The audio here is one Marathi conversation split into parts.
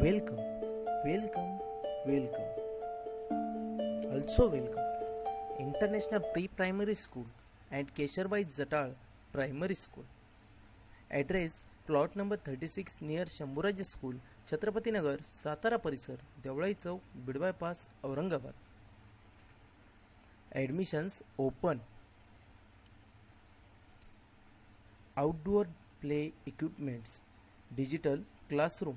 welcome welcome welcome also welcome international pre primary school and Kesharbai Jatal primary school address plot number thirty six near Shambhuraj school Chhatrapati Nagar Satara परिसर देवळाई चौक बिडबाय पास Aurangabad admissions open outdoor play equipments digital classroom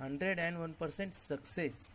101% success